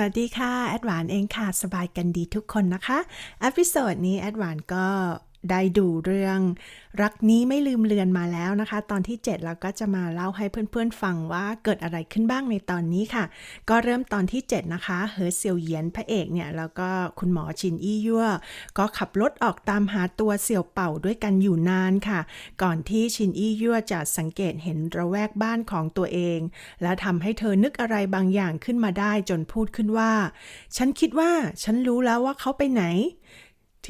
วัสดีค่ะ แอดหวานเองค่ะ สบายกันดีทุกคนนะคะอพิโซดนี้แอดหวานก็ ได้ดูเรื่อง รักนี้ไม่ลืมเลือนมาแล้วนะคะ ตอนที่ 7 เราก็จะมาเล่าให้เพื่อนๆฟังว่าเกิดอะไรขึ้นบ้างในตอนนี้ค่ะ ก็เริ่มตอนที่ 7 นะคะเฮอเซียวเยียนพระเอกเนี่ยแล้วก็คุณหมอชินอี้ยั่วก็ขับรถออกตามหาตัวเสี่ยวเป่าด้วยกันอยู่นานค่ะ ก่อนที่ชินอี้ยั่วจะสังเกตเห็นระแวกบ้านของตัวเอง และทำให้เธอนึกอะไรบางอย่างขึ้นมาได้จนพูดขึ้นว่า ฉันคิดว่าฉันรู้แล้วว่าเขาไปไหน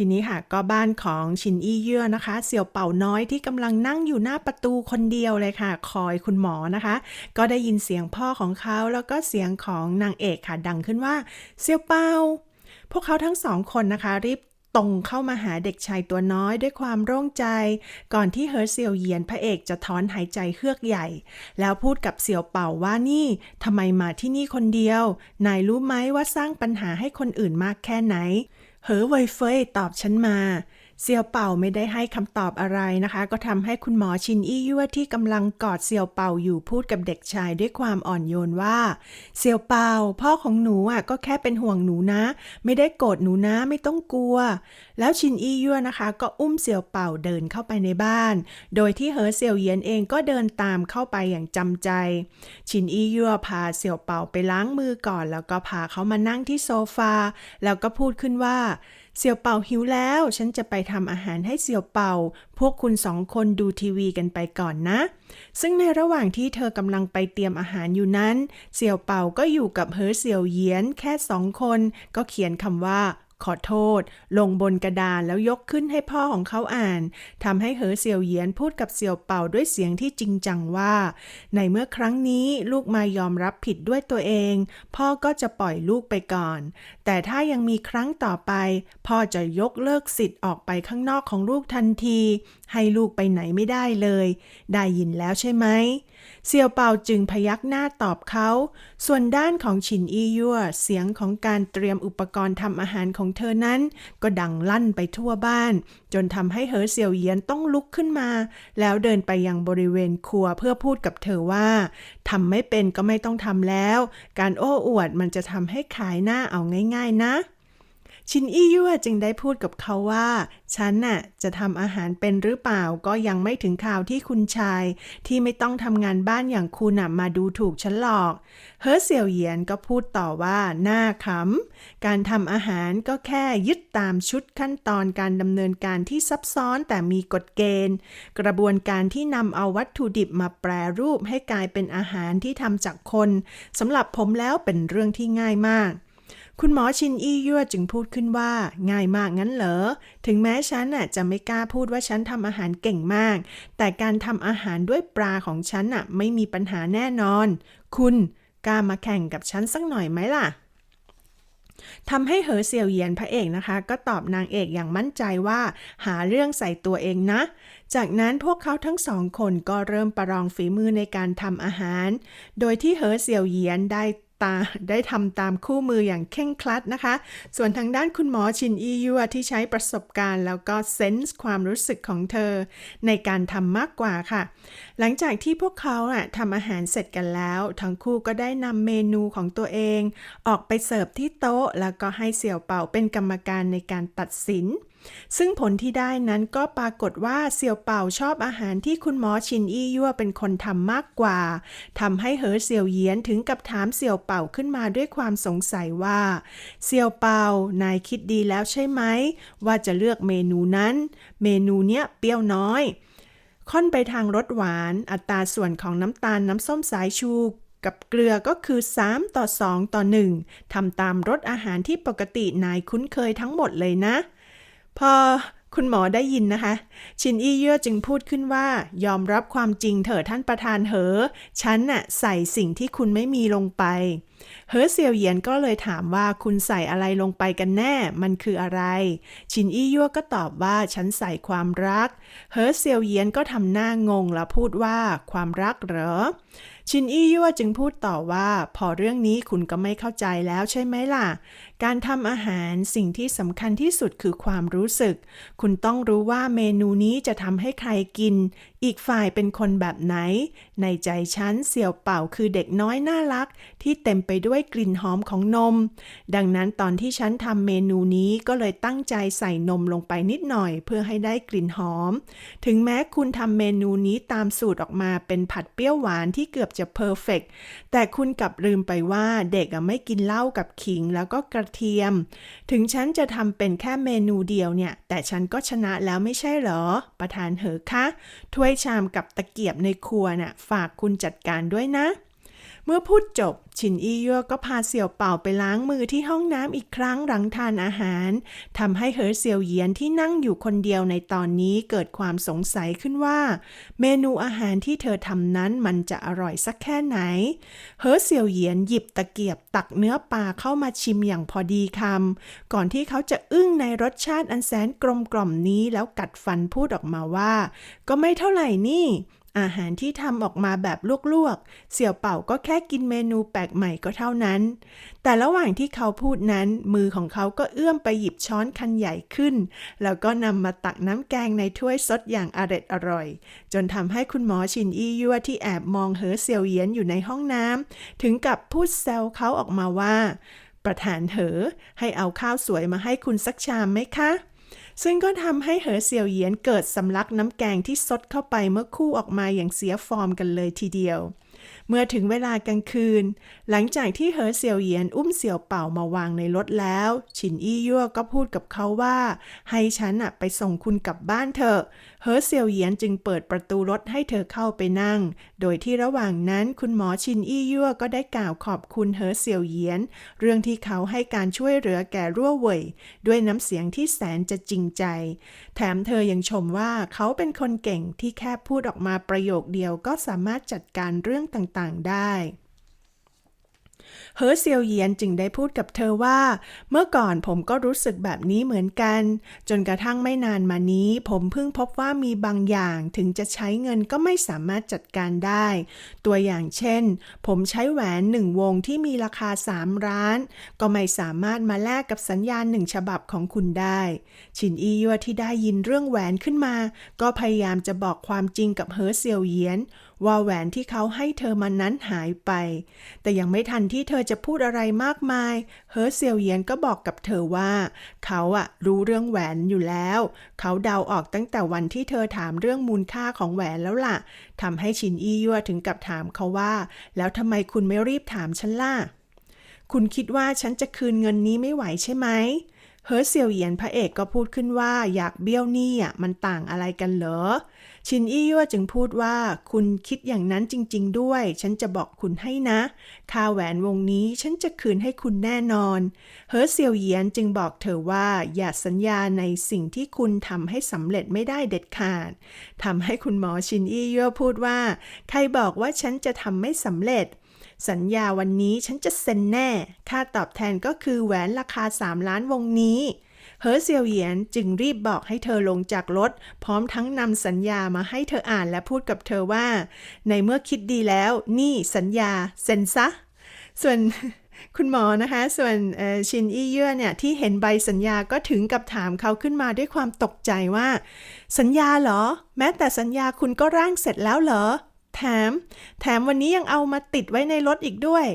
ทีนี้ค่ะก็บ้านของชินอี้เยื่อนะคะ เสี่ยวเป่าน้อยที่กำลังนั่งอยู่หน้าประตูคนเดียวเลยค่ะ คอยคุณหมอนะคะ ก็ได้ยินเสียงพ่อของเขาแล้วก็เสียงของนางเอกค่ะดังขึ้นว่า เสี่ยวเป่า พวกเขาทั้งสองคนนะคะ รีบตรงเข้ามาหาเด็กชายตัวน้อยด้วยความโร่งใจ ก่อนที่เฮอเซียวเยียนพระเอกจะถอนหายใจเฮือกใหญ่ แล้วพูดกับเสี่ยวเป่าว่านี่ทำไมมาที่นี่คนเดียว นายรู้ไหมว่าสร้างปัญหาให้คนอื่นมากแค่ไหน เหอไวเฟยตอบฉันมา เซียวเป่าไม่ได้ให้คำตอบอะไรนะคะ ก็ทำให้คุณหมอชินอี้ยั่วที่กำลังกอดเซียวเป่าอยู่พูดกับเด็กชายด้วยความอ่อนโยนว่า เซียวเป่า พ่อของหนูอะก็แค่เป็นห่วงหนูนะ ไม่ได้โกรธหนูนะไม่ต้องกลัว แล้วชินอี้ยั่วนะคะ ก็อุ้มเซียวเป่าเดินเข้าไปในบ้าน โดยที่เหอเซียวเยียนเองก็เดินตามเข้าไปอย่างจำใจ ชินอี้ยั่วพาเสี่ยวเป่าไปล้างมือก่อน แล้วก็พาเขามานั่งที่โซฟาแล้วก็พูดขึ้นว่าเสี่ยวเป่าหิวแล้ว ฉันจะไปทำอาหารให้เสี่ยวเป่า พวกคุณสองคนดูทีวีกันไปก่อนนะ ซึ่งในระหว่างที่เธอกำลังไปเตรียมอาหารอยู่นั้น เสี่ยวเป่าก็อยู่กับเฮอเสี่ยวเยียนแค่สองคน ก็เขียนคำว่า ขอโทษ ลงบนกระดานแล้วยกขึ้นให้พ่อของเขาอ่านทำให้เหอเสี่ยวเหยียนพูดกับเสี่ยวเป่าด้วยเสียงที่จริงจังว่า ในเมื่อครั้งนี้ลูกมายอมรับผิดด้วยตัวเอง พ่อก็จะปล่อยลูกไปก่อน แต่ถ้ายังมีครั้งต่อไป พ่อจะยกเลิกสิทธิ์ออกไปข้างนอกของลูกทันที ให้ลูกไปไหนไม่ได้เลย ได้ยินแล้วใช่ไหมเซียวเปาจึงพยักหน้าตอบเขา ส่วนด้านของฉินอียั่วเสียงของการเตรียมอุปกรณ์ทำอาหารของเธอนั้น ก็ดังลั่นไปทั่วบ้าน จนทำให้เหอเซียวเยียนต้องลุกขึ้นมา แล้วเดินไปยังบริเวณครัวเพื่อพูดกับเธอว่าทำไม่เป็นก็ไม่ต้องทำแล้ว การโอ้อวดมันจะทำให้ขายหน้าเอาง่าย ๆ นะ ชินอี้ยั่วจึงได้พูดกับเขาว่า ฉันน่ะจะทำอาหารเป็นหรือเปล่าก็ยังไม่ถึงข่าวที่คุณชาย ที่ไม่ต้องทำงานบ้านอย่างคุณน่ะมาดูถูกฉันหรอก เฮอเสี่ยวเหยียนก็พูดต่อว่าหน้าขำการทำอาหารก็แค่ยึดตามชุดขั้นตอนการดำเนินการที่ซับซ้อนแต่มีกฎเกณฑ์ กระบวนการที่นำเอาวัตถุดิบมาแปรรูปให้กลายเป็นอาหารที่ทำจากคนสำหรับผมแล้วเป็นเรื่องที่ง่ายมาก คุณหมอชินอี้ยั่วจึงพูดขึ้นว่า ง่ายมากงั้นเหรอ ถึงแม้ฉันน่ะจะไม่กล้าพูดว่าฉันทำอาหารเก่งมาก แต่การทำอาหารด้วยปลาของฉันน่ะไม่มีปัญหาแน่นอน คุณกล้ามาแข่งกับฉันสักหน่อยไหมล่ะทำให้เหอเสี่ยวเหยียนพระเอกนะคะ ก็ตอบนางเอกอย่างมั่นใจว่า หาเรื่องใส่ตัวเองนะ จากนั้นพวกเขาทั้งสองคนก็เริ่มประลองฝีมือในการทำอาหาร โดยที่เหอเสี่ยวเหยียนได้ ตาได้ทำตามคู่มืออย่างเคร่งครัดนะคะ ส่วนทางด้านคุณหมอชินอียัวที่ใช้ประสบการณ์ แล้วก็เซนส์ความรู้สึกของเธอ ในการทำมากกว่าค่ะ หลังจากที่พวกเขาอะทำอาหารเสร็จกันแล้ว ทั้งคู่ก็ได้นำเมนูของตัวเอง ออกไปเสิร์ฟที่โต๊ะ แล้วก็ให้เสี่ยวเป่าเป็นกรรมการในการตัดสิน ซึ่งผลที่ได้นั้นก็ปรากฏว่าเสี่ยวเป่าชอบอาหารที่คุณหมอชินอี้ยั่วเป็นคนทำมากกว่าทำให้เหอเสี่ยวเยียนถึงกับถามเสี่ยวเป่าขึ้นมาด้วยความสงสัยว่า เสี่ยวเป่านายคิดดีแล้วใช่ไหม ว่าจะเลือกเมนูนั้น เมนูเนี้ยเปรี้ยวน้อย ค่อนไปทางรสหวาน อัตราส่วนของน้ำตาลน้ำส้มสายชูกับเกลือก็คือ 3 ต่อ 2 ต่อ 1ทำตามรสอาหารที่ปกตินายคุ้นเคยทั้งหมดเลยนะ พอคุณหมอได้ยินนะคะ ชินอี้เย่อจึงพูดขึ้นว่า ยอมรับความจริงเถอะท่านประธานเหอ ฉันน่ะใส่สิ่งที่คุณไม่มีลงไป เหอเซียวเหยียนก็เลยถามว่าคุณใส่อะไรลงไปกันแน่ มันคืออะไร ชินอี้ยั่วก็ตอบว่าฉันใส่ความรัก เหอเซียวเหยียนก็ทำหน้างงแล้วพูดว่าความรักเหรอ ชินอี้ยั่วจึงพูดต่อว่า พอเรื่องนี้คุณก็ไม่เข้าใจแล้วใช่ไหมล่ะ การทำอาหารสิ่งที่สำคัญที่สุดคือความรู้สึก คุณต้องรู้ว่าเมนูนี้จะทำให้ใครกิน อีกฝ่ายเป็นคนแบบไหน ในใจฉันเสี่ยวเป่าคือเด็กน้อยน่ารัก ที่เต็มไปด้วยกลิ่นหอมของนม ดังนั้นตอนที่ฉันทำเมนูนี้ก็เลยตั้งใจใส่นมลงไปนิดหน่อย เพื่อให้ได้กลิ่นหอม ถึงแม้คุณทำเมนูนี้ตามสูตรออกมาเป็นผัดเปรี้ยวหวานที่เกือบจะเพอร์เฟกแต่คุณกลับลืมไปว่าเด็กไม่กินเหล้ากับขิงแล้วก็กระเทียม ถึงฉันจะทำเป็นแค่เมนูเดียวเนี่ย แต่ฉันก็ชนะแล้วไม่ใช่เหรอ ประธานเหอคะ ถ้วยชามกับตะเกียบในครัวน่ะฝากคุณจัดการด้วยนะ เมื่อพูดจบ ชินอียัวก็พาเสี่ยวเป่าไปล้างมือที่ห้องน้ำอีกครั้งหลังทานอาหารทำให้เหอเสี่ยวเหยียนที่นั่งอยู่คนเดียวในตอนนี้เกิดความสงสัยขึ้นว่า เมนูอาหารที่เธอทำนั้นมันจะอร่อยสักแค่ไหนเหอเสี่ยวเหยียนหยิบตะเกียบตักเนื้อปลาเข้ามาชิมอย่างพอดีคำก่อนที่เขาจะอึ้งในรสชาติอันแสนกลมกล่อมนี้แล้วกัดฟันพูดออกมาว่า ก็ไม่เท่าไหร่นี่ อาหารที่ทำออกมาแบบลวกๆ เสี่ยวเป่าก็แค่กินเมนูแปลกใหม่ก็เท่านั้น แต่ระหว่างที่เขาพูดนั้น มือของเขาก็เอื้อมไปหยิบช้อนคันใหญ่ขึ้น แล้วก็นำมาตักน้ำแกงในถ้วยซดอย่างอร็ดอร่อย จนทำให้คุณหมอชินอี้ยั่วที่แอบมองเหอเสี่ยวเยียนอยู่ในห้องน้ำถึงกับพูดแซวเขาออกมาว่า ประธานเหอ ให้เอาข้าวสวยมาให้คุณสักชามไหมคะ ซึ่งก็ทำให้เหอเสี่ยวเหยียนเกิดสำลักน้ำแกงที่ซดเข้าไปเมื่อคู่ออกมาอย่างเสียฟอร์มกันเลยทีเดียว เมื่อถึงเวลากลางคืน หลังจากที่เหอเสี่ยวเหยียนอุ้มเสี่ยวเป่ามาวางในรถแล้ว ฉินอี้ยั่วก็พูดกับเขาว่า ให้ฉันอะไปส่งคุณกลับบ้านเถอะเหอเสี่ยวเหยียนจึงเปิดประตูรถให้เธอเข้าไปนั่ง โดยที่ระหว่างนั้นคุณหมอชินอี้ยั่วก็ได้กล่าวขอบคุณเหอเสี่ยวเหยียน เรื่องที่เขาให้การช่วยเหลือแก่รั่วเว่ยด้วยน้ำเสียงที่แสนจะจริงใจ แถมเธอยังชมว่าเขาเป็นคนเก่งที่แค่พูดออกมาประโยคเดียวก็สามารถจัดการเรื่องต่างๆ ได้ เหอเซียวเยียนจึงได้พูดกับเธอว่า เมื่อก่อนผมก็รู้สึกแบบนี้เหมือนกัน จนกระทั่งไม่นานมานี้ ผมเพิ่งพบว่ามีบางอย่างถึงจะใช้เงินก็ไม่สามารถจัดการได้ ตัวอย่างเช่น ผมใช้แหวนหนึ่งวงที่มีราคา3ล้าน ก็ไม่สามารถมาแลกกับสัญญาณหนึ่งฉบับของคุณได้ ชินอียัวที่ได้ยินเรื่องแหวนขึ้นมา ก็พยายามจะบอกความจริงกับเหอเซียวเยียน ว่าแหวนที่เขาให้เธอมันนั้นหายไป แต่ยังไม่ทันที่เธอจะพูดอะไรมากมาย เฮอเซียวเยียนก็บอกกับเธอว่า เขาอะรู้เรื่องแหวนอยู่แล้ว เขาเดาออกตั้งแต่วันที่เธอถามเรื่องมูลค่าของแหวนแล้วล่ะทำให้ชินอี้ยั่วถึงกับถามเขาว่า แล้วทำไมคุณไม่รีบถามฉันล่ะ คุณคิดว่าฉันจะคืนเงินนี้ไม่ไหวใช่ไหมเฮอเซียวเยียนพระเอกก็พูดขึ้นว่าอยากเบี้ยวหนี้อะมันต่างอะไรกันเหรอ ชินอี้ยั่วจึงพูดว่าคุณคิดอย่างนั้นจริง ๆ ด้วย ฉันจะบอกคุณให้นะค่าแหวนวงนี้ฉันจะคืนให้คุณแน่นอนเฮอเซียวเยียนจึงบอกเธอว่าอย่าสัญญาในสิ่งที่คุณทำให้สำเร็จไม่ได้เด็ดขาดทำให้คุณหมอชินอี้ยั่วพูดว่า ใครบอกว่าฉันจะทำไม่สำเร็จสัญญาวันนี้ฉันจะเซ็นแน่ ค่าตอบแทนก็คือแหวนราคา 3 ล้านวงนี้ เฮอเซียวเหยียนจึงรีบบอกให้เธอลงจากรถ พร้อมทั้งนำสัญญามาให้เธออ่านและพูดกับเธอว่า ในเมื่อคิดดีแล้ว นี่สัญญาเซ็นซะ ส่วนคุณหมอนะคะ ส่วนชินอี้เยื่อเนี่ย ที่เห็นใบสัญญาก็ถึงกับถามเขาขึ้นมาด้วยความตกใจว่า สัญญาเหรอ แม้แต่สัญญาคุณก็ร่างเสร็จแล้วเหรอ แถม แถมวันนี้ยังเอามาติดไว้ในรถอีกด้วย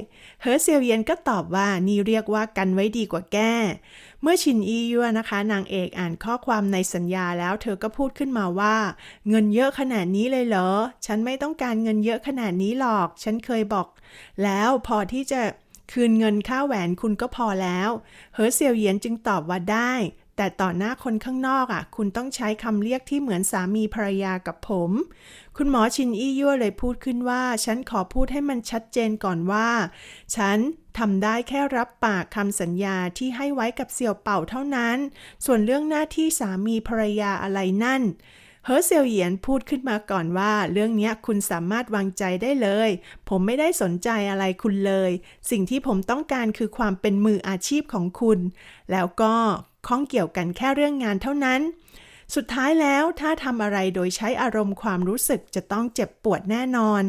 เฮอร์เซียวเยียนก็ตอบว่านี่เรียกว่ากันไว้ดีกว่าแก้ เมื่อชินอียัวนะคะ นางเอกอ่านข้อความในสัญญาแล้วเธอก็พูดขึ้นมาว่า เงินเยอะขนาดนี้เลยเหรอ ฉันไม่ต้องการเงินเยอะขนาดนี้หรอก ฉันเคยบอก แล้วพอที่จะคืนเงินค่าแหวนคุณก็พอแล้ว เฮอร์เซียเยียนจึงตอบว่าได้ แต่ต่อหน้าคนข้างนอกอะ คุณต้องใช้คำเรียกที่เหมือนสามีภรรยากับผม คุณหมอชินอี้ยั่วเลยพูดขึ้นว่า ฉันขอพูดให้มันชัดเจนก่อนว่า ฉันทำได้แค่รับปากคำสัญญาที่ให้ไว้กับเสี่ยวเป่าเท่านั้น ส่วนเรื่องหน้าที่สามีภรรยาอะไรนั่นเฮอเซียวเหยียนพูดขึ้นมาก่อนว่า เรื่องนี้คุณสามารถวางใจได้เลย ผมไม่ได้สนใจอะไรคุณเลย สิ่งที่ผมต้องการคือความเป็นมืออาชีพของคุณ แล้วก็ ข้องเกี่ยวกันแค่เรื่องงานเท่านั้น สุดท้ายแล้วถ้าทำอะไรโดยใช้อารมณ์ความรู้สึกจะต้องเจ็บปวดแน่นอน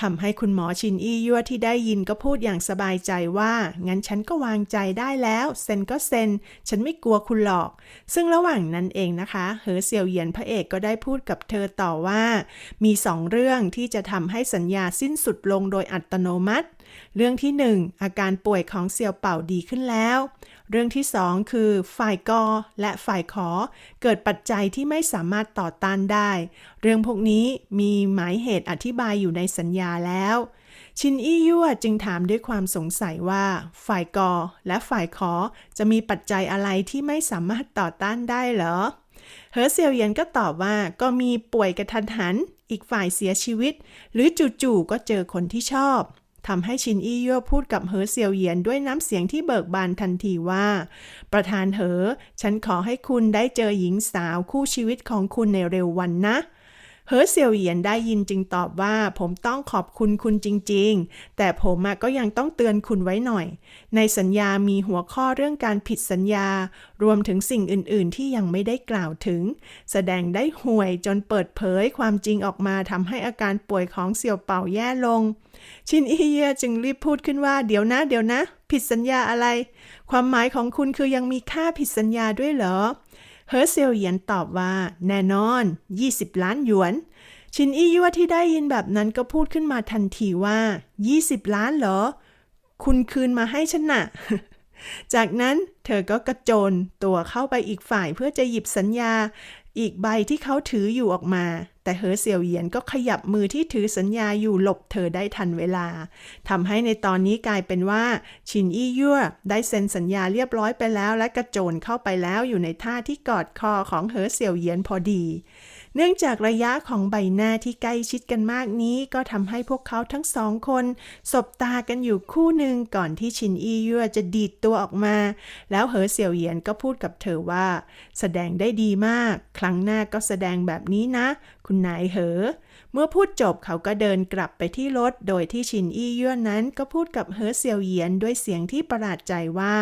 ทำให้คุณหมอชินอี้ยั่วที่ได้ยินก็พูดอย่างสบายใจว่า งั้นฉันก็วางใจได้แล้วเซ็นก็เซ็น ฉันไม่กลัวคุณหรอก ซึ่งระหว่างนั้นเองนะคะ เหอเซียวเหยียนพระเอกก็ได้พูดกับเธอต่อว่า มีสองเรื่องที่จะทำให้สัญญาสิ้นสุดลงโดยอัตโนมัติ เรื่องที่หนึ่งอาการป่วยของเซียวเป่าดีขึ้นแล้ว เรื่องที่สองคือ ฝ่ายกอและฝ่ายขอ เกิดปัจจัยที่ไม่สามารถต่อต้านได้ เรื่องพวกนี้มีหมายเหตุอธิบายอยู่ในสัญญาแล้ว ชินอี้ยั่วจึงถามด้วยความสงสัยว่า ฝ่ายกอและฝ่ายขอจะมีปัจจัยอะไรที่ไม่สามารถต่อต้านได้เหรอเหอเซียวเยียนก็ตอบว่าก็มีป่วยกระทันหัน อีกฝ่ายเสียชีวิต หรือจู่ๆก็เจอคนที่ชอบ ทำให้ชินอี้ยั่วพูดกับเหอเซียวเหยียนด้วยน้ำเสียงที่เบิกบานทันทีว่า ประธานเหอ ฉันขอให้คุณได้เจอหญิงสาวคู่ชีวิตของคุณในเร็ววันนะ เหอเซียวเหยียนได้ยินจึงตอบว่า ผมต้องขอบคุณคุณจริง ๆ แต่ผมก็ยังต้องเตือนคุณไว้หน่อย ในสัญญามีหัวข้อเรื่องการผิดสัญญา รวมถึงสิ่งอื่น ๆ ที่ยังไม่ได้กล่าวถึง แสดงได้ห่วยจนเปิดเผยความจริงออกมาทำให้อาการป่วยของเสี่ยวเป่าแย่ลง ชินอีเย่จึงรีบพูดขึ้นว่า เดี๋ยวนะ เดี๋ยวนะ ผิดสัญญาอะไร ความหมายของคุณคือยังมีค่าผิดสัญญาด้วยเหรอ เฮอเซียวเหยียนตอบว่า แน่นอน 20 ล้านหยวน ชินอี้ยั่วที่ได้ยินแบบนั้นก็พูดขึ้นมาทันทีว่า 20 ล้านเหรอ คุณคืนมาให้ฉันน่ะจากนั้นเธอก็กระโจนตัวเข้าไปอีกฝ่ายเพื่อจะหยิบสัญญา อีกใบที่เขาถืออยู่ออกมา แต่เฮอเสี่ยวเหยียนก็ขยับมือที่ถือสัญญาอยู่หลบเธอได้ทันเวลาทำให้ในตอนนี้กลายเป็นว่า ชินอี้ยั่วได้เซ็นสัญญาเรียบร้อยไปแล้ว และกระโจนเข้าไปแล้วอยู่ในท่าที่กอดคอของเฮอเสี่ยวเหยียนพอดี เนื่องจากระยะของใบหน้าที่ใกล้ชิดกันมากนี้ ก็ทำให้พวกเขาทั้งสองคน สบตากันอยู่คู่หนึ่งก่อนที่ชินอี้ยั่วจะดีดตัวออกมา แล้วเหอเสี่ยวเหยียนก็พูดกับเธอว่า แสดงได้ดีมาก ครั้งหน้าก็แสดงแบบนี้นะ คุณนายเหอ เมื่อพูดจบเขาก็เดินกลับไปที่รถ โดยที่ชินอี้ยื่นนั้นก็พูดกับเฮอเซียวเหยียนด้วยเสียงที่ประหลาดใจว่า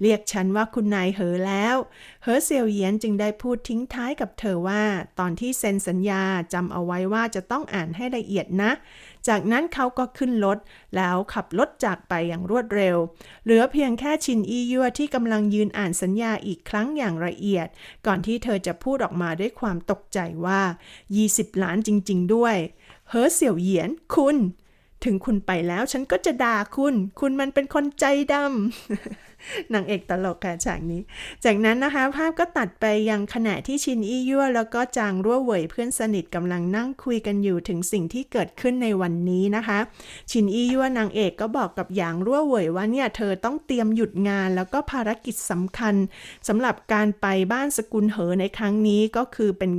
เรียกฉันว่าคุณนายเหอแล้ว เฮอเซียวเหยียนจึงได้พูดทิ้งท้ายกับเธอว่า ตอนที่เซ็นสัญญาจำเอาไว้ว่าจะต้องอ่านให้ละเอียดนะ จากนั้นเขาก็ขึ้นรถแล้วขับรถจากไปอย่างรวดเร็ว เหลือเพียงแค่ชินอียัวที่กำลังยืนอ่านสัญญาอีกครั้งอย่างละเอียด ก่อนที่เธอจะพูดออกมาด้วยความตกใจว่า 20 ล้านจริง ๆ ด้วย เฮอเสี่ยวเหยียนคุณ ถึงคุณไปแล้วฉันก็จะด่าคุณ คุณมันเป็นคนใจดำ นางเอกตลกค่ะฉากนี้ จากนั้นนะคะภาพก็ตัดไปยังขณะที่ชินอี้ยั่วแล้วก็จางรั่วเหวยเพื่อนสนิทกำลังนั่งคุยกันอยู่ถึงสิ่งที่เกิดขึ้นในวันนี้นะคะ ชินอี้ยั่วนางเอกก็บอกกับหยางรั่วเหวยว่าเนี่ยเธอต้องเตรียมหยุดงานแล้วก็ภารกิจสำคัญสำหรับการไปบ้านสกุลเหอในครั้งนี้ก็คือเป็น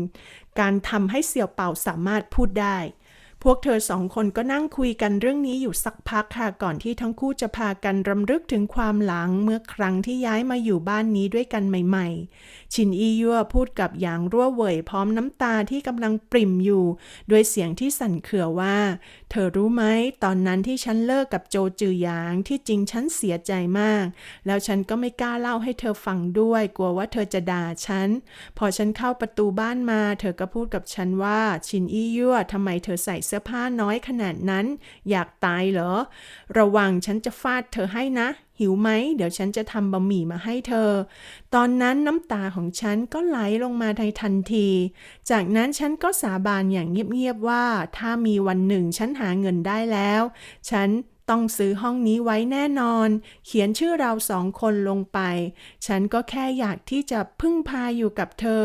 การทำให้เสี่ยวเป่าสามารถพูดได้ พวกเธอสองคนก็นั่งคุยกันเรื่องนี้อยู่สักพักค่ะก่อนที่ทั้งคู่จะพากันรำลึกถึงความหลังเมื่อครั้งที่ย้ายมาอยู่บ้านนี้ด้วยกันใหม่ๆ ชินอียั่วพูดกับหยางรั่วเหวยพร้อมน้ำตาที่กำลังปริ่มอยู่ ด้วยเสียงที่สั่นเครือว่า เธอรู้ไหมตอนนั้นที่ฉันเลิกกับโจจือหยางที่จริงฉันเสียใจมาก แล้วฉันก็ไม่กล้าเล่าให้เธอฟังด้วย กลัวว่าเธอจะด่าฉัน พอฉันเข้าประตูบ้านมา เธอก็พูดกับฉันว่า ชินอียั่วทำไมเธอใส่เสื้อผ้าน้อยขนาดนั้น อยากตายเหรอ ระวังฉันจะฟาดเธอให้นะ หิวไหม เดี๋ยวฉันจะทำบะหมี่มาให้เธอ ตอนนั้นน้ำตาของฉันก็ไหลลงมาในทันที จากนั้นฉันก็สาบานอย่างเงียบๆว่า ถ้ามีวันหนึ่งฉันหาเงินได้แล้ว ฉัน ต้องซื้อห้องนี้ไว้แน่นอน เขียนชื่อเราสองคนลงไป ฉันก็แค่อยากที่จะพึ่งพาอยู่กับเธอ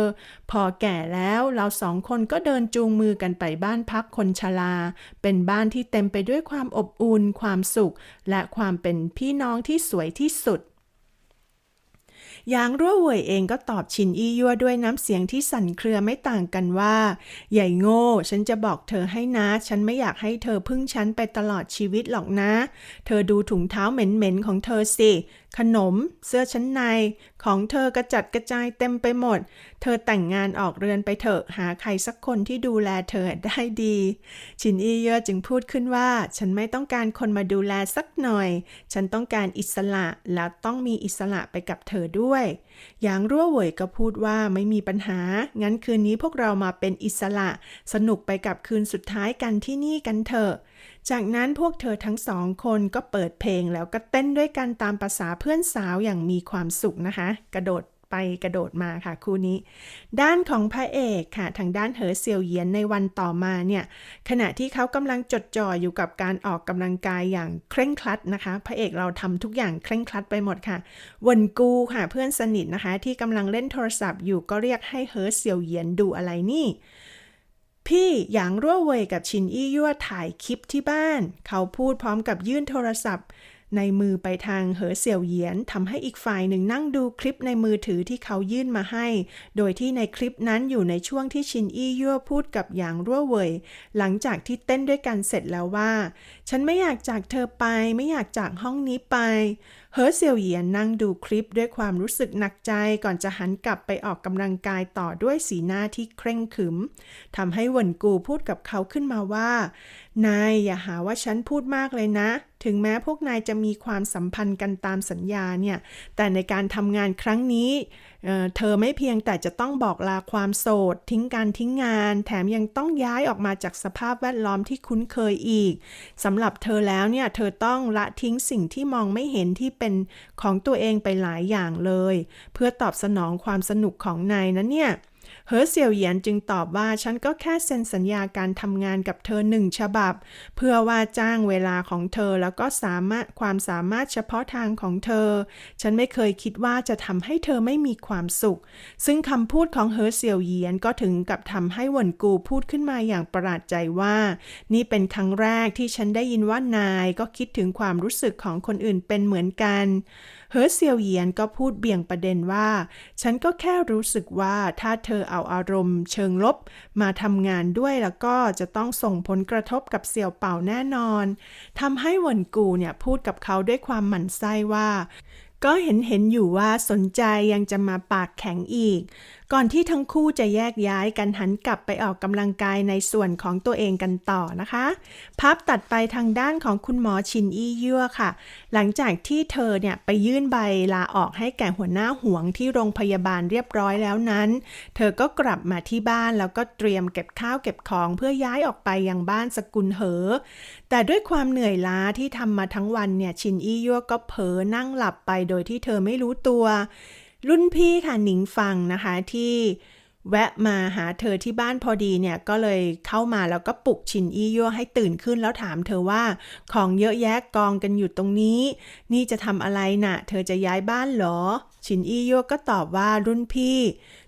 พอแก่แล้วเราสองคนก็เดินจูงมือกันไปบ้านพักคนชรา เป็นบ้านที่เต็มไปด้วยความอบอุ่น ความสุข และความเป็นพี่น้องที่สวยที่สุด หยางรั่วเหวยเองก็ตอบชินอี้ยั่วด้วยน้ำเสียงที่สั่นเครือไม่ต่างกันว่า ใหญ่โง่ ฉันจะบอกเธอให้นะ ฉันไม่อยากให้เธอพึ่งฉันไปตลอดชีวิตหรอกนะ เธอดูถุงเท้าเหม็นๆของเธอสิ ขนม เสื้อชั้นใน ของเธอกระจัดกระจายเต็มไปหมด เธอแต่งงานออกเรือนไปเถอะ หาใครสักคนที่ดูแลเธอได้ดี ชินอี้เย่อจึงพูดขึ้นว่า ฉันไม่ต้องการคนมาดูแลสักหน่อย ฉันต้องการอิสระ และต้องมีอิสระไปกับเธอด้วยด้วย หยางรั่วเวยก็พูดว่าไม่มีปัญหา งั้นคืนนี้พวกเรามาเป็นอิสระ สนุกไปกับคืนสุดท้ายกันที่นี่กันเถอะ จากนั้นพวกเธอทั้งสองคนก็เปิดเพลงแล้วก็เต้นด้วยกันตามภาษาเพื่อนสาวอย่างมีความสุขนะคะ กระโดด ไปกระโดดมาค่ะคู่นี้ ด้านของพระเอกค่ะ ทางด้านเหอเซียวเยียนในวันต่อมาเนี่ยขณะที่เขากำลังจดจ่ออยู่กับการออกกำลังกายอย่างเคร่งครัดนะคะ พระเอกเราทำทุกอย่างเคร่งครัดไปหมดค่ะวนกูค่ะเพื่อนสนิทนะคะ ที่กำลังเล่นโทรศัพท์อยู่ก็เรียกให้เหอเซียวเยียนดูอะไรนี่พี่หยางรั่วเวยกับชินอี้ยั่วถ่ายคลิปที่บ้าน เขาพูดพร้อมกับยื่นโทรศัพท์ ในมือไปทางเหอเสี่ยวเหยียนทำให้อีกฝ่ายหนึ่งนั่งดูคลิปในมือถือที่เขายื่นมาให้ โดยที่ในคลิปนั้นอยู่ในช่วงที่ชินอี้ยั่วพูดกับหยางรั่วเว่ยหลังจากที่เต้นด้วยกันเสร็จแล้วว่า ฉันไม่อยากจากเธอไป ไม่อยากจากห้องนี้ไปเหอเสี่ยวเหยียนนั่งดูคลิปด้วยความรู้สึกหนักใจก่อนจะหันกลับไปออกกำลังกายต่อด้วยสีหน้าที่เคร่งขรึมทำให้วนกูพูดกับเขาขึ้นมาว่า นายอย่าหาว่าฉันพูดมากเลยนะ ถึงแม้พวกนายจะมีความสัมพันธ์กันตามสัญญาเนี่ย แต่ในการทำงานครั้งนี้เเธอไม่เพียงแต่จะต้องบอกลาความโสด ทิ้งการทิ้งงาน แถมยังต้องย้ายออกมาจากสภาพแวดล้อมที่คุ้นเคยอีกสำหรับเธอแล้วเนี่ย เธอต้องละทิ้งสิ่งที่มองไม่เห็นที่เป็นของตัวเองไปหลายอย่างเลย เพื่อตอบสนองความสนุกของนายนะเนี่ย เหอเสี่ยวเหยียนจึงตอบว่าฉันก็แค่เซ็นสัญญาการทำงานกับเธอหนึ่งฉบับ เพื่อว่าจ้างเวลาของเธอแล้วก็สามารถความสามารถเฉพาะทางของเธอ ฉันไม่เคยคิดว่าจะทำให้เธอไม่มีความสุข ซึ่งคำพูดของเหอเสี่ยวเหยียนก็ถึงกับทำให้หวนกูพูดขึ้นมาอย่างประหลาดใจว่า นี่เป็นครั้งแรกที่ฉันได้ยินว่านายก็คิดถึงความรู้สึกของคนอื่นเป็นเหมือนกัน เฮอเซียวเยียนก็พูดเบี่ยงประเด็นว่า ฉันก็แค่รู้สึกว่าถ้าเธอเอาอารมณ์ เชิงลบ มาทำงานด้วยแล้วก็จะต้องส่งผลกระทบกับเสี่ยวเป่าแน่นอนทำให้หวนกูเนี่ยพูดกับเขาด้วยความหมั่นไส้ว่าก็เห็นเห็นอยู่ว่าสนใจยังจะมาปากแข็งอีก ก่อนที่ทั้งคู่จะแยกย้ายกันหันกลับไปออกกำลังกายในส่วนของตัวเองกันต่อนะคะ ภาพตัดไปทางด้านของคุณหมอชินอี้ยั่วค่ะ หลังจากที่เธอเนี่ยไปยื่นใบลาออกให้แก่หัวหน้าห่วงที่โรงพยาบาลเรียบร้อยแล้วนั้น เธอก็กลับมาที่บ้านแล้วก็เตรียมเก็บข้าวเก็บของเพื่อย้ายออกไปยังบ้านสกุลเหอ แต่ด้วยความเหนื่อยล้าที่ทำมาทั้งวันเนี่ยชินอี้ยั่วก็เผลอนั่งหลับไปโดยที่เธอไม่รู้ตัว รุ่นพี่ค่ะหนิงฟังนะคะที่แวะมาหาเธอที่บ้านพอดีเนี่ย ก็เลยเข้ามาแล้วก็ปลุกชินอี้ยั่วให้ตื่นขึ้นแล้วถามเธอว่าของเยอะแยะกองกันอยู่ตรงนี้ นี่จะทำอะไรน่ะ เธอจะย้ายบ้านเหรอ ชินอี้ยั่วก็ตอบว่ารุ่นพี่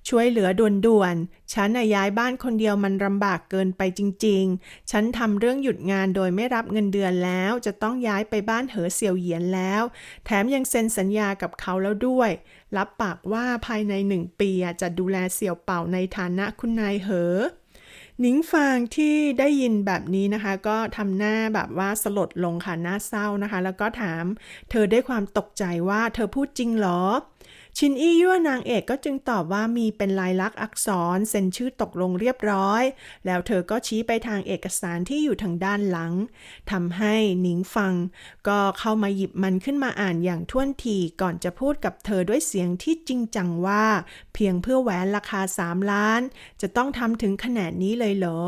ช่วยเหลือด่วนๆ ฉันย้ายบ้านคนเดียวมันลำบากเกินไปจริง ๆ ฉันทำเรื่องหยุดงานโดยไม่รับเงินเดือนแล้ว จะต้องย้ายไปบ้านเหอเสี่ยวเหยียนแล้ว แถมยังเซ็นสัญญากับเขาแล้วด้วย รับปากว่าภายในหนึ่งปีจะดูแลเสี่ยวเป่าในฐานะคุณนายเหอหนิงฟางที่ได้ยินแบบนี้นะคะ ก็ทำหน้าแบบว่าสลดลงค่ะหน้าเศร้านะคะ แล้วก็ถาม เธอด้วยความตกใจว่าเธอพูดจริงหรอ ชินอี้ยั่วนางเอกก็จึงตอบว่ามีเป็นลายลักษณ์อักษรเซ็นชื่อตกลงเรียบร้อย แล้วเธอก็ชี้ไปทางเอกสารที่อยู่ทางด้านหลังทำให้หนิงฟัง ก็เข้ามาหยิบมันขึ้นมาอ่านอย่างท่วนทีก่อนจะพูดกับเธอด้วยเสียงที่จริงจังว่า เพียงเพื่อแหวนราคา 3 ล้าน จะต้องทำถึงขนาดนี้เลยเหรอ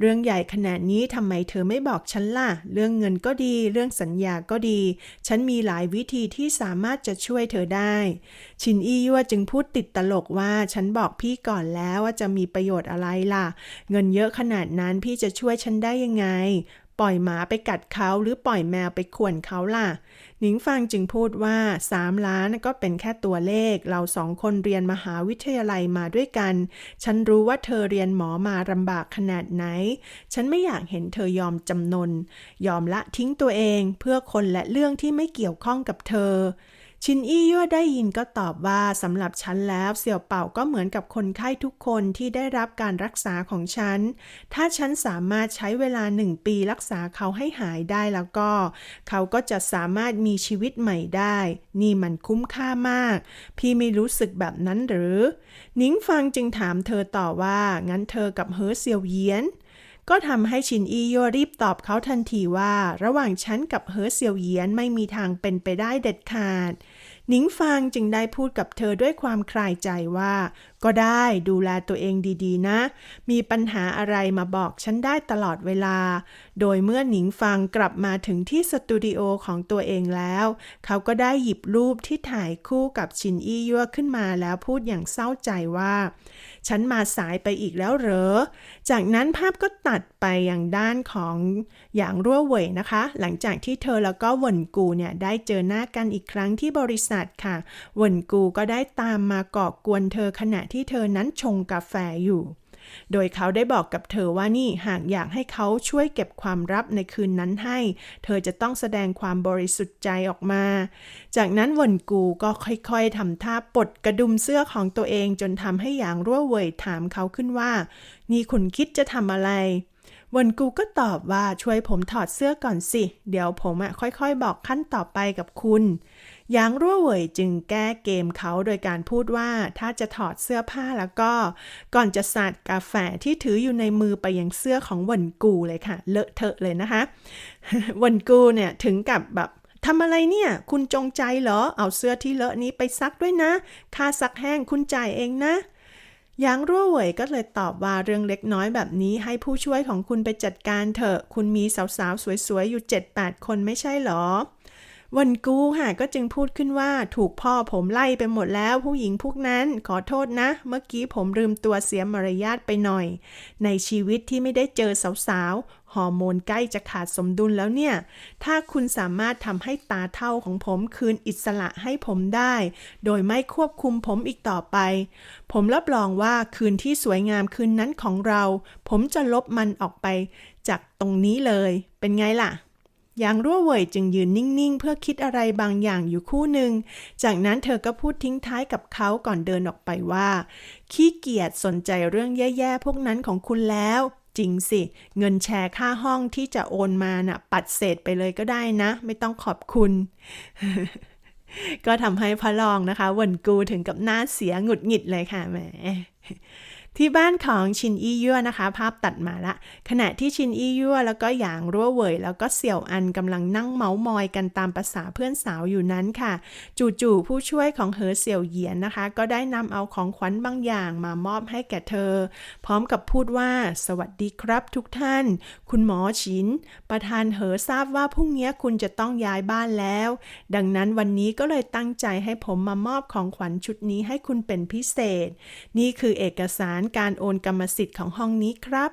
เรื่องใหญ่ขนาดนี้ทำไมเธอไม่บอกฉันล่ะ เรื่องเงินก็ดี เรื่องสัญญาก็ดี ฉันมีหลายวิธีที่สามารถจะช่วยเธอได้ชินอี้ยั่วจึงพูดติดตลกว่าฉันบอกพี่ก่อนแล้วว่าจะมีประโยชน์อะไรล่ะ เงินเยอะขนาดนั้นพี่จะช่วยฉันได้ยังไง ปล่อยหมาไปกัดเขาหรือปล่อยแมวไปข่วนเขาล่ะ หนิงฟางจึงพูดว่า3ล้านก็เป็นแค่ตัวเลข เราสองคนเรียนมหาวิทยาลัยมาด้วยกัน ฉันรู้ว่าเธอเรียนหมอมาลำบากขนาดไหน ฉันไม่อยากเห็นเธอยอมจำนน ยอมละทิ้งตัวเองเพื่อคนและเรื่องที่ไม่เกี่ยวข้องกับเธอ ชินอี้ยั่วได้ยินก็ตอบว่าสำหรับฉันแล้วเสี่ยวเป่าก็เหมือนกับคนไข้ทุกคนที่ได้รับการรักษาของฉัน ถ้าฉันสามารถใช้เวลาหนึ่งปีรักษาเขาให้หายได้แล้วก็ เขาก็จะสามารถมีชีวิตใหม่ได้ นี่มันคุ้มค่ามาก พี่ไม่รู้สึกแบบนั้นหรือ นิ้งฟังจึงถามเธอต่อว่า งั้นเธอกับเฮอเซียวเยียน ก็ทำให้ชินอี้ยั่วรีบตอบเขาทันทีว่า ระหว่างฉันกับเฮอเซียวเหยียนไม่มีทางเป็นไปได้เด็ดขาด หนิงฟางจึงได้พูดกับเธอด้วยความคลายใจว่า ก็ได้ดูแลตัวเองดีๆ นะ มีปัญหาอะไรมาบอกฉันได้ตลอดเวลา โดยเมื่อหนิงฟางกลับมาถึงที่สตูดิโอของตัวเองแล้ว เขาก็ได้หยิบรูปที่ถ่ายคู่กับชินอี้ยั่วขึ้นมาแล้วพูดอย่างเศร้าใจว่า ฉันมาสายไปอีกแล้วเหรอ จากนั้นภาพก็ตัดไปอย่างด้านของอย่างรั่วเหวยนะคะ หลังจากที่เธอแล้วก็หวนกูเนี่ยได้เจอหน้ากันอีกครั้งที่บริษัทค่ะเวินกูก็ได้ตามมาก่อกวนเธอขณะที่เธอนั้นชงกาแฟอยู่ โดยเขาได้บอกกับเธอว่านี่หากอยากให้เขาช่วยเก็บความลับในคืนนั้นให้ เธอจะต้องแสดงความบริสุทธิ์ใจออกมา จากนั้นวนกูก็ค่อยๆทำท่าปลดกระดุมเสื้อของตัวเองจนทำให้หยางรั่วเหวยถามเขาขึ้นว่า นี่คุณคิดจะทำอะไรวนกูก็ตอบว่าช่วยผมถอดเสื้อก่อนสิ เดี๋ยวผมอะค่อยๆ บอกขั้นต่อไปกับคุณ หยางรั่วเหวยจึงแก้เกมเขาโดยการพูดว่าถ้าจะถอดเสื้อผ้าแล้วก็ ก่อนจะสาดกาแฟที่ถืออยู่ในมือไปยังเสื้อของวันกูเลยค่ะ เลอะเทอะเลยนะคะ วันกูเนี่ยถึงกับแบบทำอะไรเนี่ย คุณจงใจเหรอ เอาเสื้อที่เลอะนี้ไปซักด้วยนะ ค่าซักแห้งคุณจ่ายเองนะยางรั่วเหวยก็เลยตอบว่าเรื่องเล็กน้อยแบบนี้ให้ผู้ช่วยของคุณไปจัดการเถอะ คุณมีสาวๆ สวยๆ อยู่ 7-8 คนไม่ใช่เหรอ วันกูค่ะก็จึงพูดขึ้นว่าถูกพ่อผมไล่ไปหมดแล้วผู้หญิงพวกนั้นขอโทษนะ เมื่อกี้ผมลืมตัวเสียมารยาทไปหน่อย ในชีวิตที่ไม่ได้เจอสาวๆ ฮอร์โมนใกล้จะขาดสมดุลแล้วเนี่ย ถ้าคุณสามารถทำให้ตาเท่าของผมคืนอิสระให้ผมได้ โดยไม่ควบคุมผมอีกต่อไป ผมรับรองว่าคืนที่สวยงามคืนนั้นของเรา ผมจะลบมันออกไป จากตรงนี้เลย เป็นไงล่ะ ยางรั่วเหวยจึงยืนนิ่งๆ เพื่อคิดอะไรบางอย่างอยู่คู่หนึ่ง จากนั้นเธอก็พูดทิ้งท้ายกับเขาก่อนเดินออกไปว่า ขี้เกียจสนใจเรื่องแย่ๆ พวกนั้นของคุณแล้ว จริงสิ เงินแชร์ค่าห้องที่จะโอนมาน่ะ ปัดเศษไปเลยก็ได้นะ ไม่ต้องขอบคุณ ก็ทำให้พระรองนะคะ วนกูถึงกับหน้าเสียหงุดหงิดเลยค่ะแหม ที่บ้านของชินอี้ยั่วนะคะ ภาพตัดมาละ ขณะที่ชินอี้ยั่วแล้วก็หยางรั่วเหวยแล้วก็เสี่ยวอันกำลังนั่งเมาส์มอยกันตามภาษาเพื่อนสาวอยู่นั้นค่ะ จู่ๆผู้ช่วยของเหอเสี่ยวเหยียนนะคะ ก็ได้นำเอาของขวัญบางอย่างมามอบให้แก่เธอ พร้อมกับพูดว่า สวัสดีครับทุกท่าน คุณหมอชิน ประธานเหอทราบว่าพรุ่งนี้คุณจะต้องย้ายบ้านแล้ว ดังนั้นวันนี้ก็เลยตั้งใจให้ผมมามอบของขวัญชุดนี้ให้คุณเป็นพิเศษ นี่คือเอกสารการโอนกรรมสิทธิ์ของห้องนี้ครับ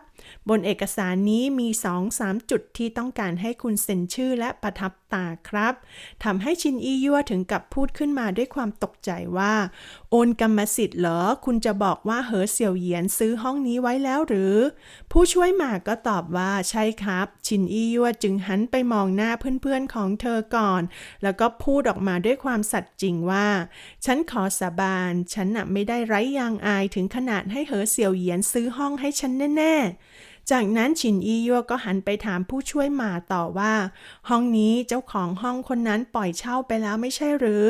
บนเอกสารนี้มี 2-3 จุดที่ต้องการให้คุณเซ็นชื่อและประทับตาครับทำให้ชินอียั่วถึงกับพูดขึ้นมาด้วยความตกใจว่า โอนกรรมสิทธิ์เหรอ คุณจะบอกว่าเหอเสี่ยวเหยียนซื้อห้องนี้ไว้แล้วหรือ ผู้ช่วยหมากก็ตอบว่าใช่ครับ ชินอียั่วจึงหันไปมองหน้าเพื่อนๆของเธอก่อน แล้วก็พูดออกมาด้วยความสัตย์จริงว่า ฉันขอสาบาน ฉันน่ะไม่ได้ไร้ยางอายถึงขนาดให้เหอเสี่ยวเหยียนซื้อห้องให้ฉันแน่ ๆ จากนั้นชินอียัวก็หันไปถามผู้ช่วยหมาต่อว่า ห้องนี้เจ้าของห้องคนนั้นปล่อยเช่าไปแล้วไม่ใช่หรือ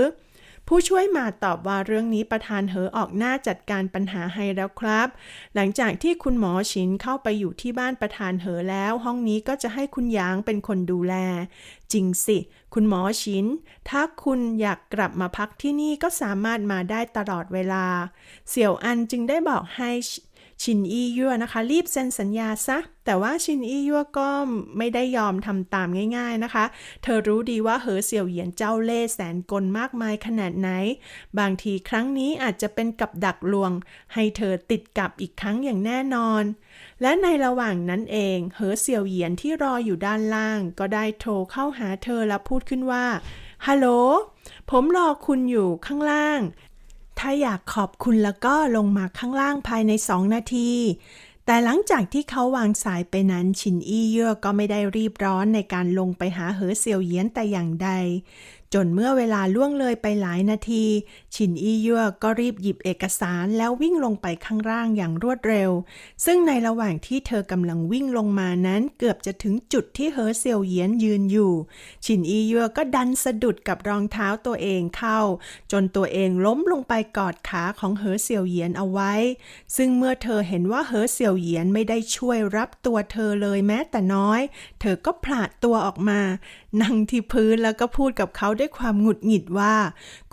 ผู้ช่วยหมาตอบว่าเรื่องนี้ประธานเหอออกหน้าจัดการปัญหาให้แล้วครับ หลังจากที่คุณหมอชินเข้าไปอยู่ที่บ้านประธานเหอแล้ว ห้องนี้ก็จะให้คุณหยางเป็นคนดูแล จริงสิ คุณหมอชิน ถ้าคุณอยากกลับมาพักที่นี่ก็สามารถมาได้ตลอดเวลา เสี่ยวอันจึงได้บอกให้ ชินอี้ยั่วนะคะ รีบเซ็นสัญญาซะ แต่ว่าชินอี้ยั่วก็ไม่ได้ยอมทำตามง่ายๆนะคะ เธอรู้ดีว่าเหอเสี่ยวเหยียนเจ้าเล่แสนกลมากมายขนาดไหน บางทีครั้งนี้อาจจะเป็นกับดักลวง ให้เธอติดกับอีกครั้งอย่างแน่นอน และในระหว่างนั้นเอง เหอเสี่ยวเหยียนที่รออยู่ด้านล่าง ก็ได้โทรเข้าหาเธอแล้วพูดขึ้นว่าฮัลโหล ผมรอคุณอยู่ข้างล่าง ถ้าอยากขอบคุณแล้วก็ลงมาข้างล่างภายในสองนาที แต่หลังจากที่เขาวางสายไปนั้นชินอี้เย่อก็ไม่ได้รีบร้อนในการลงไปหาเหอเซียวเยียนแต่อย่างใด จนเมื่อเวลาล่วงเลยไปหลายนาที ชินอี้เย่อก็รีบหยิบเอกสารแล้ววิ่งลงไปข้างล่างอย่างรวดเร็ว ซึ่งในระหว่างที่เธอกำลังวิ่งลงมานั้นเกือบจะถึงจุดที่เหอเสี่ยวเยียนยืนอยู่ ชินอี้เย่อก็ดันสะดุดกับรองเท้าตัวเองเข้า จนตัวเองล้มลงไปกอดขาของเหอเสี่ยวเยียนเอาไว้ ซึ่งเมื่อเธอเห็นว่าเหอเสี่ยวเยียนไม่ได้ช่วยรับตัวเธอเลยแม้แต่น้อย เธอก็ผลาดตัวออกมา นั่งที่พื้นแล้วก็พูดกับเขาด้วยด้วยความหงุดหงิดว่า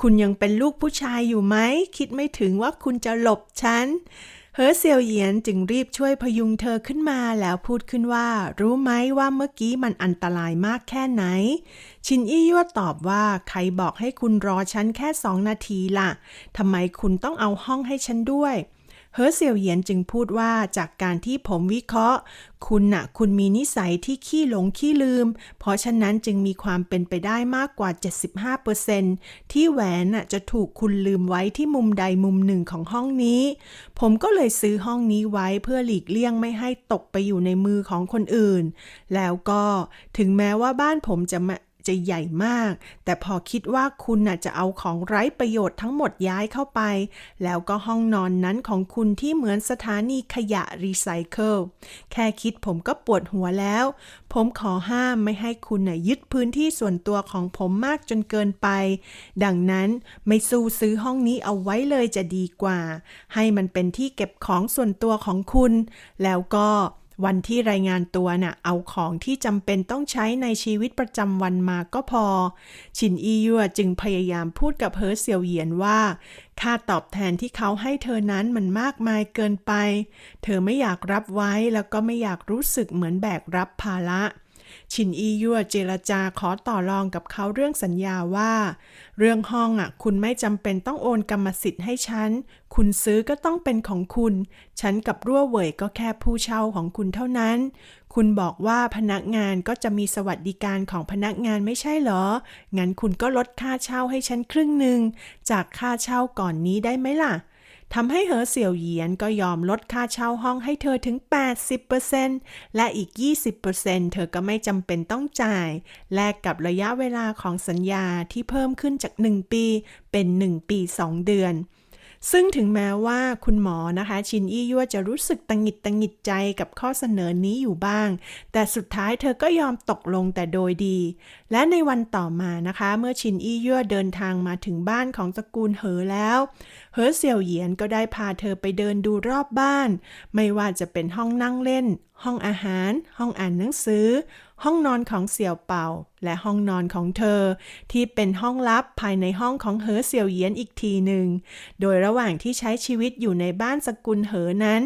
คุณยังเป็นลูกผู้ชายอยู่ไหม คิดไม่ถึงว่าคุณจะหลบฉัน เฮอเซียวเหยียนจึงรีบช่วยพยุงเธอขึ้นมาแล้วพูดขึ้นว่า รู้ไหมว่าเมื่อกี้มันอันตรายมากแค่ไหน ชินอี้ยั่วตอบว่าใครบอกให้คุณรอฉันแค่สองนาทีล่ะทำไมคุณต้องเอาห้องให้ฉันด้วย เฮอเซียวเหยียนจึงพูดว่าจากการที่ผมวิเคราะห์ คุณน่ะ คุณมีนิสัยที่ขี้หลงขี้ลืม เพราะฉะนั้นจึงมีความเป็นไปได้มากกว่า 75%ที่แหวนน่ะจะถูกคุณลืมไว้ที่มุมใดมุมหนึ่งของห้องนี้ ผมก็เลยซื้อห้องนี้ไว้เพื่อหลีกเลี่ยงไม่ให้ตกไปอยู่ในมือของคนอื่น แล้วก็ถึงแม้ว่าบ้านผมจะ จะใหญ่มาก แต่พอคิดว่าคุณน่ะจะเอาของไร้ประโยชน์ทั้งหมดย้ายเข้าไป แล้วก็ห้องนอนนั้นของคุณที่เหมือนสถานีขยะรีไซเคิล แค่คิดผมก็ปวดหัวแล้ว ผมขอห้ามไม่ให้คุณน่ะยึดพื้นที่ส่วนตัวของผมมากจนเกินไป ดังนั้นไม่สู้ซื้อห้องนี้เอาไว้เลยจะดีกว่า ให้มันเป็นที่เก็บของส่วนตัวของคุณ แล้วก็ วันที่รายงานตัวน่ะเอาของที่จำเป็นต้องใช้ในชีวิตประจำวันมาก็พอ ชินอียัวจึงพยายามพูดกับเฮอเซียวเหยียนว่า ค่าตอบแทนที่เขาให้เธอนั้นมันมากมายเกินไป เธอไม่อยากรับไว้แล้วก็ไม่อยากรู้สึกเหมือนแบกรับภาระ ชินอียั่วเจรจาขอต่อรองกับเขาเรื่องสัญญาว่า เรื่องห้องอะ คุณไม่จำเป็นต้องโอนกรรมสิทธิ์ให้ฉัน คุณซื้อก็ต้องเป็นของคุณ ฉันกับรั่วเหวยก็แค่ผู้เช่าของคุณเท่านั้น คุณบอกว่าพนักงานก็จะมีสวัสดิการของพนักงานไม่ใช่เหรอ งั้นคุณก็ลดค่าเช่าให้ฉันครึ่งหนึ่งจากค่าเช่าก่อนนี้ได้ไหมล่ะ ทำให้เหอเสี่ยวเหยียนก็ยอมลดค่าเช่าห้องให้เธอถึง 80%และอีก 20%เธอก็ไม่จำเป็นต้องจ่าย แลกกับระยะเวลาของสัญญาที่เพิ่มขึ้นจาก 1 ปีเป็น 1 ปี 2 เดือน ซึ่งถึงแม้ว่าคุณหมอนะคะ ชินอี้ยั่วจะรู้สึกตังหิดตังหิดใจกับข้อเสนอนี้อยู่บ้าง แต่สุดท้ายเธอก็ยอมตกลงแต่โดยดี และในวันต่อมานะคะ เมื่อชินอี้ยั่วเดินทางมาถึงบ้านของตระกูลเหอแล้ว เหอเสี่ยวเหยียนก็ได้พาเธอไปเดินดูรอบบ้าน ไม่ว่าจะเป็นห้องนั่งเล่น ห้องอาหาร ห้องอ่านหนังสือ ห้องนอนของเสี่ยวเป่า และห้องนอนของเธอ ที่เป็นห้องลับภายในห้องของเหอเสี่ยวเยียนอีกทีหนึ่ง โดยระหว่างที่ใช้ชีวิตอยู่ในบ้านสกุลเหอนั้น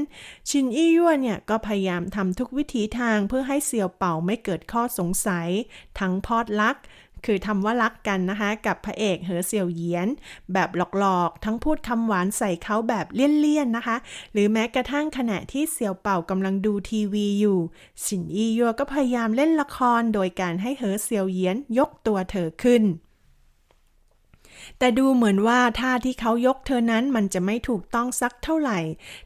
ชินอี้ยั่วเนี่ยก็พยายามทำทุกวิถีทางเพื่อให้เสี่ยวเป่าไม่เกิดข้อสงสัย ทั้งพอดลัก คือทำว่ารักกันนะคะ กับพระเอกเหอเซียวเยียน แบบหลอกๆ ทั้งพูดคำหวานใส่เขาแบบเลี่ยนๆนะคะ หรือแม้กระทั่งขณะที่เสี่ยวเป่ากำลังดูทีวีอยู่ สินอียัวก็พยายามเล่นละครโดยการให้เหอเซียวเยียนยกตัวเธอขึ้น แต่ดูเหมือนว่าท่าที่เขายกเธอนั้นมันจะไม่ถูกต้องสักเท่าไหร่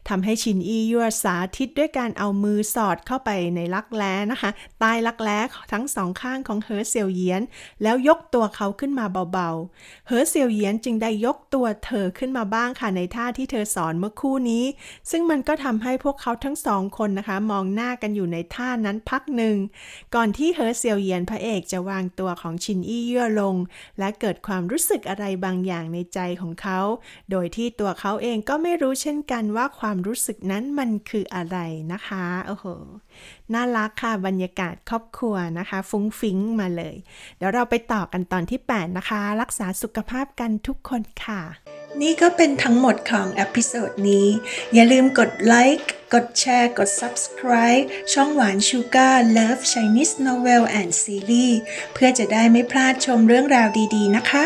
ทำให้ชินอียัวสาธิตด้วยการเอามือสอดเข้าไปในรักแร้นะคะ ใต้รักแร้ทั้งสองข้างของเหอเซียวเยียน แล้วยกตัวเขาขึ้นมาเบาๆเหอเซียวเยียนจึงได้ยกตัวเธอขึ้นมาบ้างค่ะในท่าที่เธอสอนเมื่อคู่นี้ ซึ่งมันก็ทำให้พวกเขาทั้งสองคนนะคะ มองหน้ากันอยู่ในท่านั้นพักหนึ่ง ก่อนที่เหอเซียวเยียนพระเอกจะวางตัวของชินอี้เย่อลง และเกิดความรู้สึกอะไรบางอย่างในใจของเขา โดยที่ตัวเขาเองก็ไม่รู้เช่นกันว่าความรู้สึกนั้นมันคืออะไรนะคะ โอ้โห น่ารักค่ะ บรรยากาศครอบครัวนะคะ ฟุ้งฟิ้งมาเลย เดี๋ยวเราไปต่อกันตอนที่ 8 นะคะ รักษาสุขภาพกันทุกคนค่ะ นี่ก็เป็นทั้งหมดของเอพิโซดนี้ อย่าลืมกดไลค์กดแชร์ กด subscribe ช่องหวานชูการ์ Love Chinese Novel and Series เพื่อจะได้ไม่พลาดชมเรื่องราวดีๆนะคะ